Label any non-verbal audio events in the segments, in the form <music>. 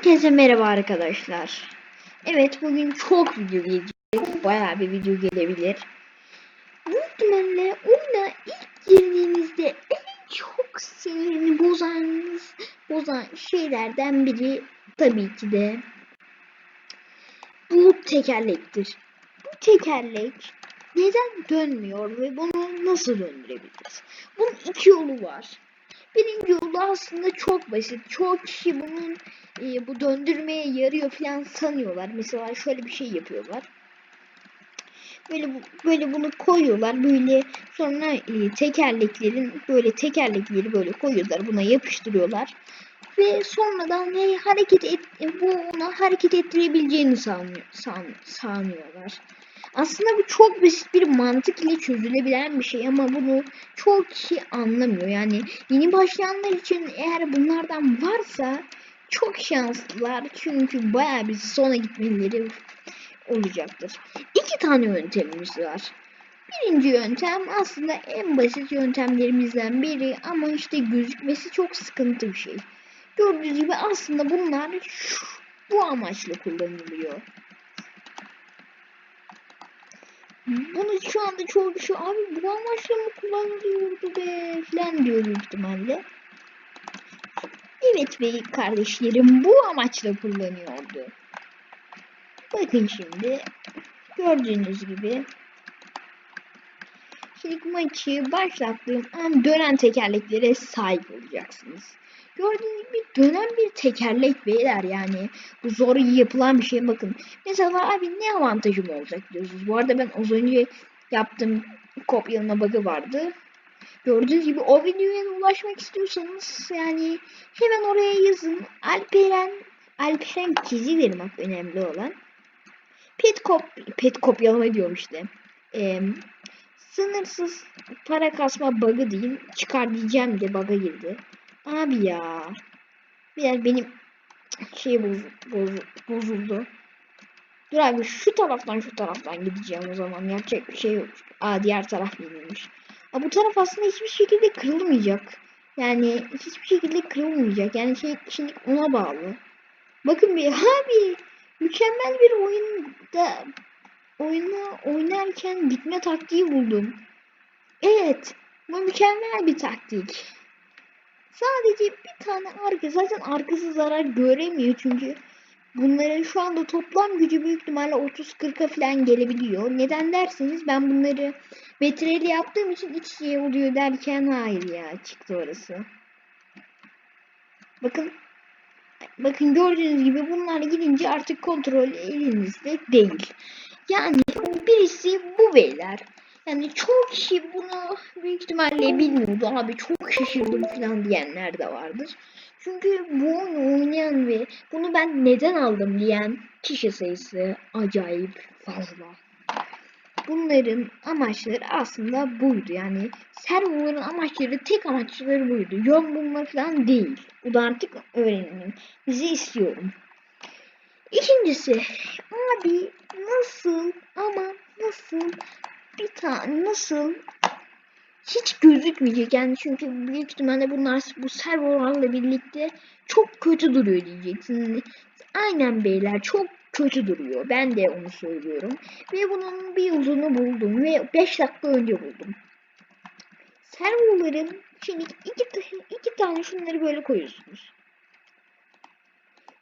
Herkese merhaba arkadaşlar. Evet bugün çok video gelecek. Bayağı bir video gelebilir. İhtimalle oyuna ilk girdiğinizde en çok sinirini bozan, bozan şeylerden biri tabii ki de bu tekerlektir. Bu tekerlek neden dönmüyor ve bunu nasıl döndürebiliriz? Bunun iki yolu var. Birinci yolu aslında çok basit. Çoğu kişi bunun e, bu döndürmeye yarıyor falan sanıyorlar. Mesela şöyle bir şey yapıyorlar. Böyle böyle bunu koyuyorlar. Böyle sonra e, tekerleklerin böyle tekerlekleri böyle koyuyorlar. Buna yapıştırıyorlar. Ve sonradan ne hareket et, bu ona hareket ettirebileceğini sanıyor, san, sanıyorlar. Aslında bu çok basit bir mantık ile çözülebilen bir şey ama bunu çoğu kişi anlamıyor. Yani yeni başlayanlar için eğer bunlardan varsa çok şanslılar çünkü bayağı bir sona gitmeleri olacaktır. İki tane yöntemimiz var. Birinci yöntem aslında en basit yöntemlerimizden biri ama işte gözükmesi çok sıkıntı bir şey. Gördüğünüz gibi aslında bunlar şu, bu amaçla kullanılıyor. Bunu şu anda çoğu kişi abi bu amaçla mı kullanılıyordu be falan diyor büyük ihtimalle. Evet bey kardeşlerim bu amaçla kullanıyordu. Bakın şimdi gördüğünüz gibi Şimdi maçı başlattığım an dönen tekerleklere sahip olacaksınız. Gördüğünüz gibi dönen bir tekerlek beyler yani. Bu zor yapılan bir şey bakın. Mesela abi ne avantajım olacak diyorsunuz. Bu arada ben az önce yaptığım kopyalama bug'ı vardı. Gördüğünüz gibi o videoya ulaşmak istiyorsanız yani hemen oraya yazın. Alperen Alperen çizi vermek önemli olan. Pet kop pet kopyalama diyorum işte. Eee sınırsız para kasma bug'ı diyeyim. Çıkar diyeceğim de bug'a girdi. Abi ya. Bir benim şey boz, boz, bozuldu. Dur abi şu taraftan şu taraftan gideceğim o zaman. Yapacak bir şey yok. Aa diğer taraf yenilmiş. Aa, bu taraf aslında hiçbir şekilde kırılmayacak. Yani hiçbir şekilde kırılmayacak. Yani şey şimdi ona bağlı. Bakın bir <laughs> abi mükemmel bir oyunda oyunu oynarken bitme taktiği buldum. Evet, bu mükemmel bir taktik. Sadece bir tane arka, zaten arkası zarar göremiyor çünkü bunların şu anda toplam gücü büyük ihtimalle 30-40'a falan gelebiliyor. Neden derseniz ben bunları metreyle yaptığım için iç şey oluyor derken hayır ya çıktı orası. Bakın bakın gördüğünüz gibi bunlar gidince artık kontrol elinizde değil. Yani birisi bu beyler. Yani çok kişi bunu büyük ihtimalle bilmiyordu. Abi çok şaşırdım falan diyenler de vardır. Çünkü bu oyunu oynayan ve bunu ben neden aldım diyen kişi sayısı acayip fazla. Bunların amaçları aslında buydu. Yani serverların amaçları tek amaçları buydu. Yön bulma falan değil. Bu da artık öğrenin. Bizi istiyorum. İkincisi abi nasıl ama nasıl bir tane nasıl hiç gözükmeyecek yani çünkü büyük ihtimalle bunlar bu serverlarla birlikte çok kötü duruyor diyeceksiniz. Aynen beyler çok kötü duruyor. Ben de onu söylüyorum. Ve bunun bir yolunu buldum ve 5 dakika önce buldum. Serverların şimdi iki, iki tane şunları böyle koyuyorsunuz.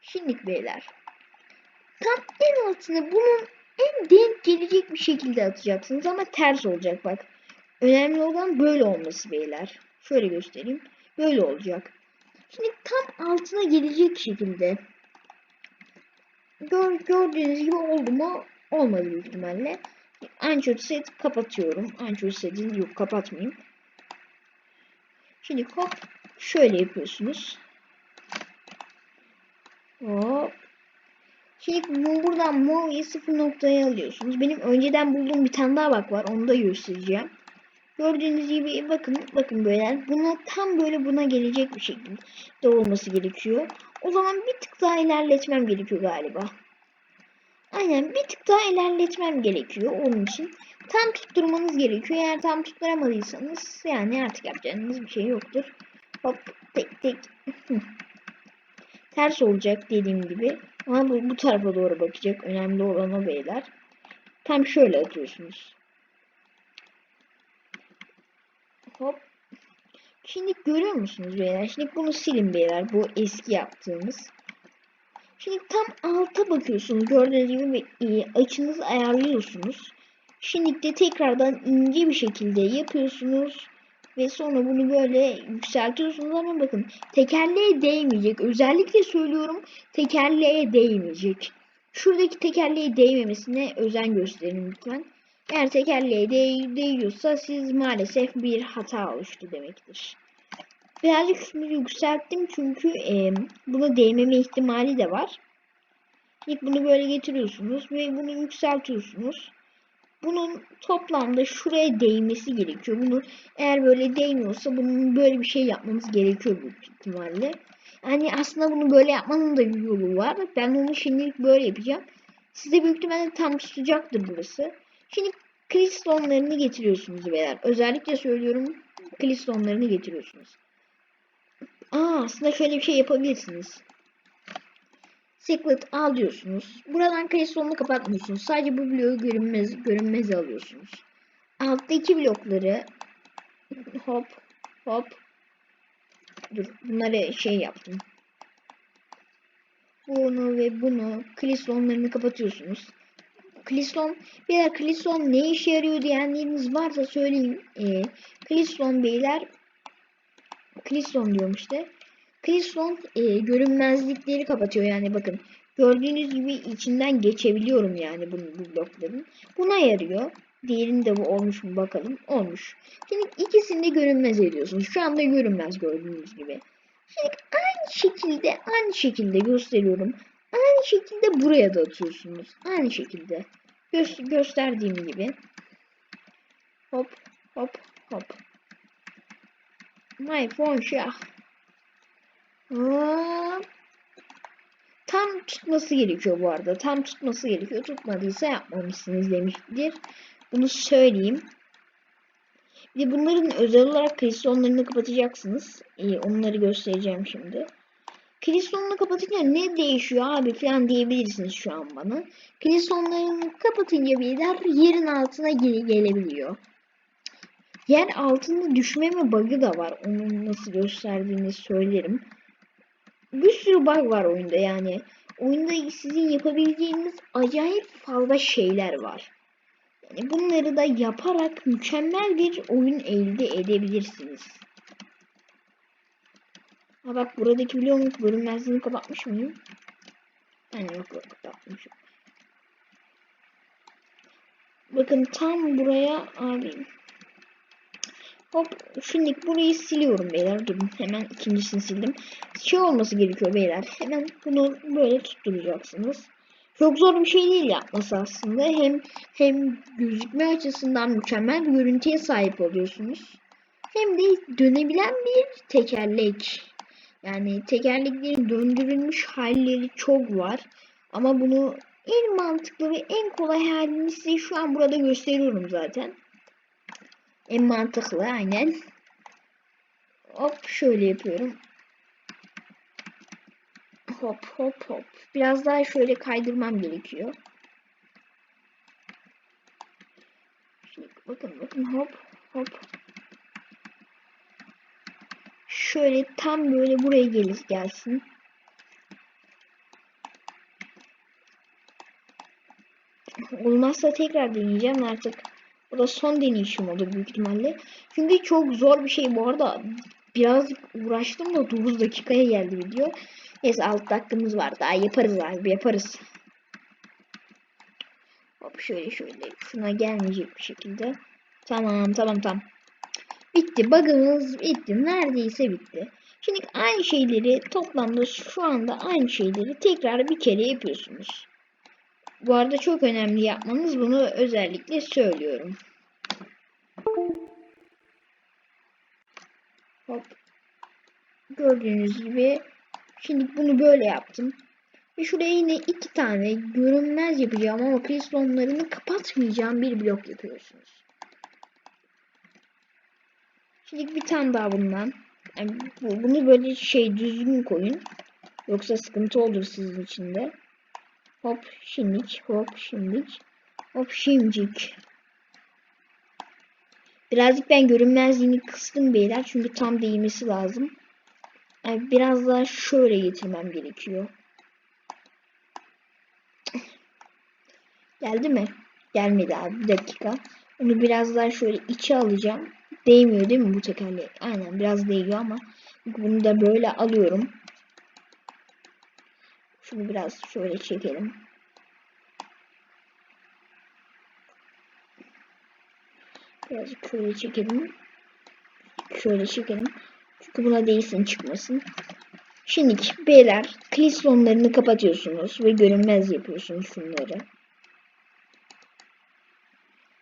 Şimdi beyler tam en altına bunun en denk gelecek bir şekilde atacaksınız ama ters olacak bak. Önemli olan böyle olması beyler. Şöyle göstereyim. Böyle olacak. Şimdi tam altına gelecek şekilde. Gör, gördüğünüz gibi oldu mu? Olmadı büyük ihtimalle. Anchor set kapatıyorum. Anchor set'i yok kapatmayayım. Şimdi hop şöyle yapıyorsunuz. Hop Bu buradan Movi'yi sıfır noktaya alıyorsunuz. Benim önceden bulduğum bir tane daha bak var. Onu da göstereceğim. Gördüğünüz gibi bakın bakın böyle buna tam böyle buna gelecek bir şekilde olması gerekiyor. O zaman bir tık daha ilerletmem gerekiyor galiba. Aynen bir tık daha ilerletmem gerekiyor onun için. Tam tutturmanız gerekiyor. Eğer tam tutturamadıysanız yani artık yapacağınız bir şey yoktur. Hop tek tek. <laughs> ters olacak dediğim gibi. Ama bu, bu tarafa doğru bakacak. Önemli olan o beyler. Tam şöyle atıyorsunuz. Hop. Şimdi görüyor musunuz beyler? Şimdi bunu silin beyler. Bu eski yaptığımız. Şimdi tam alta bakıyorsunuz. Gördüğünüz gibi e, açınızı ayarlıyorsunuz. Şimdi de tekrardan ince bir şekilde yapıyorsunuz. Ve sonra bunu böyle yükseltiyorsunuz ama bakın tekerleğe değmeyecek. Özellikle söylüyorum tekerleğe değmeyecek. Şuradaki tekerleğe değmemesine özen gösterin lütfen. Eğer tekerleğe değ değiyorsa siz maalesef bir hata oluştu demektir. Birazcık şunu yükselttim çünkü e, buna değmeme ihtimali de var. İlk bunu böyle getiriyorsunuz ve bunu yükseltiyorsunuz. Bunun toplamda şuraya değmesi gerekiyor. Bunu eğer böyle değmiyorsa bunun böyle bir şey yapmamız gerekiyor büyük ihtimalle. Yani aslında bunu böyle yapmanın da bir yolu var. Ben onu şimdilik böyle yapacağım. Size büyük ihtimalle tam tutacaktır burası. Şimdi kristonlarını getiriyorsunuz beyler. Özellikle söylüyorum kristonlarını getiriyorsunuz. Aa aslında şöyle bir şey yapabilirsiniz. Secret al diyorsunuz. Buradan kristonunu kapatmıyorsunuz. Sadece bu bloğu görünmez, görünmez alıyorsunuz. Alttaki blokları hop hop dur bunları şey yaptım. Bunu ve bunu kristonlarını kapatıyorsunuz. Kriston beyler kriston ne işe yarıyor diyenleriniz varsa söyleyeyim. Ee, kriston beyler kriston diyorum işte. Kriston e, görünmezlikleri kapatıyor yani bakın. Gördüğünüz gibi içinden geçebiliyorum yani bu, bu blokların. Buna yarıyor. Diğerinde bu olmuş mu bakalım. Olmuş. Şimdi ikisini de görünmez ediyorsunuz. Şu anda görünmez gördüğünüz gibi. Şimdi aynı şekilde aynı şekilde gösteriyorum. Aynı şekilde buraya da atıyorsunuz. Aynı şekilde. Gö gösterdiğim gibi. Hop hop hop. My phone şah. Tam tutması gerekiyor bu arada. Tam tutması gerekiyor. Tutmadıysa yapmamışsınız demiştir. Bunu söyleyeyim. Bir de bunların özel olarak kristonlarını kapatacaksınız. Ee, onları göstereceğim şimdi. Kristonunu kapatınca ne değişiyor abi falan diyebilirsiniz şu an bana. Kristonlarını kapatınca beyler yerin altına geri gelebiliyor. Yer altında düşmeme bug'ı da var. Onun nasıl gösterdiğini söylerim. Bir sürü bug var oyunda yani. Oyunda sizin yapabileceğiniz acayip fazla şeyler var. Yani bunları da yaparak mükemmel bir oyun elde edebilirsiniz. Ha bak buradaki biliyor musun görünmezliğini kapatmış mıyım? Yani yok yok kapatmışım. Bakın tam buraya abi. Hop şimdi burayı siliyorum beyler. Durun hemen ikincisini sildim. Şey olması gerekiyor beyler. Hemen bunu böyle tutturacaksınız. Çok zor bir şey değil yapması aslında. Hem hem gözükme açısından mükemmel görüntüye sahip oluyorsunuz. Hem de dönebilen bir tekerlek. Yani tekerleklerin döndürülmüş halleri çok var. Ama bunu en mantıklı ve en kolay halini size şu an burada gösteriyorum zaten. En mantıklı aynen. Hop şöyle yapıyorum. Hop hop hop. Biraz daha şöyle kaydırmam gerekiyor. Şimdi bakın bakın hop hop. Şöyle tam böyle buraya gelir gelsin. Olmazsa tekrar deneyeceğim artık. Bu da son deneyişim olur büyük ihtimalle. Çünkü çok zor bir şey bu arada. Biraz uğraştım da 9 dakikaya geldi video. Neyse 6 dakikamız var. Daha yaparız abi yaparız. Hop şöyle şöyle. Şuna gelmeyecek bir şekilde. Tamam tamam tamam. Bitti. Bug'ımız bitti. Neredeyse bitti. Şimdi aynı şeyleri toplamda şu anda aynı şeyleri tekrar bir kere yapıyorsunuz. Bu arada çok önemli yapmanız bunu özellikle söylüyorum. Hop. Gördüğünüz gibi şimdi bunu böyle yaptım. Ve şuraya yine iki tane görünmez yapacağım ama kristonlarını kapatmayacağım bir blok yapıyorsunuz. Şimdi bir tane daha bundan. Yani bu, bunu böyle şey düzgün koyun. Yoksa sıkıntı olur sizin için de. Hop şimdik, hop şimdik, hop şimdicik. Birazcık ben görünmezliğini kıstım beyler çünkü tam değmesi lazım. Yani biraz daha şöyle getirmem gerekiyor. Geldi mi? Gelmedi abi bir dakika. Onu biraz daha şöyle içe alacağım. Değmiyor değil mi bu tekerleğe? Aynen biraz değiyor ama bunu da böyle alıyorum. Şunu biraz şöyle çekelim. Birazcık şöyle çekelim. Şöyle çekelim. Çünkü buna değilsin çıkmasın. Şimdi beyler klislonlarını kapatıyorsunuz ve görünmez yapıyorsunuz şunları.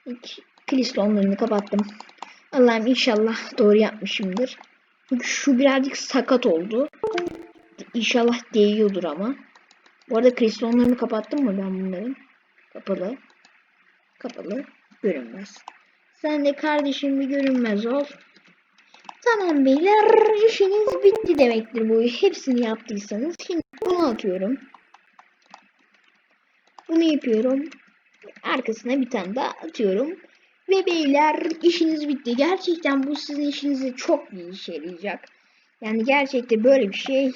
İlk klislonlarını kapattım. Allah'ım inşallah doğru yapmışımdır. Çünkü şu birazcık sakat oldu. İnşallah değiyordur ama. Bu arada kristallarını kapattım mı ben bunların? Kapalı. Kapalı. Görünmez. Sen de kardeşim bir görünmez ol. Tamam beyler işiniz bitti demektir bu. Hepsini yaptıysanız. Şimdi bunu atıyorum. Bunu yapıyorum. Arkasına bir tane daha atıyorum. Ve beyler işiniz bitti. Gerçekten bu sizin işinize çok iyi işe yarayacak. Yani gerçekten böyle bir şey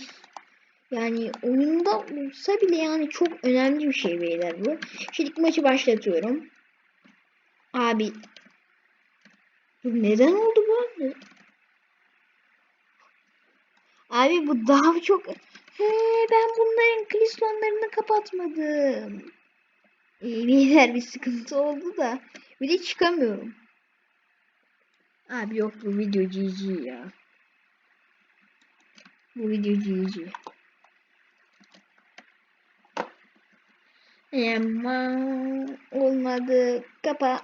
yani oyunda olsa bile yani çok önemli bir şey beyler bu. Şimdi maçı başlatıyorum. Abi bu neden oldu bu? Abi bu daha çok He, ben bunların klislonlarını kapatmadım. İyi beyler bir sıkıntı oldu da bir de çıkamıyorum. Abi yok bu video GG ya. Bu video GG. Aman olmadı. Kapa.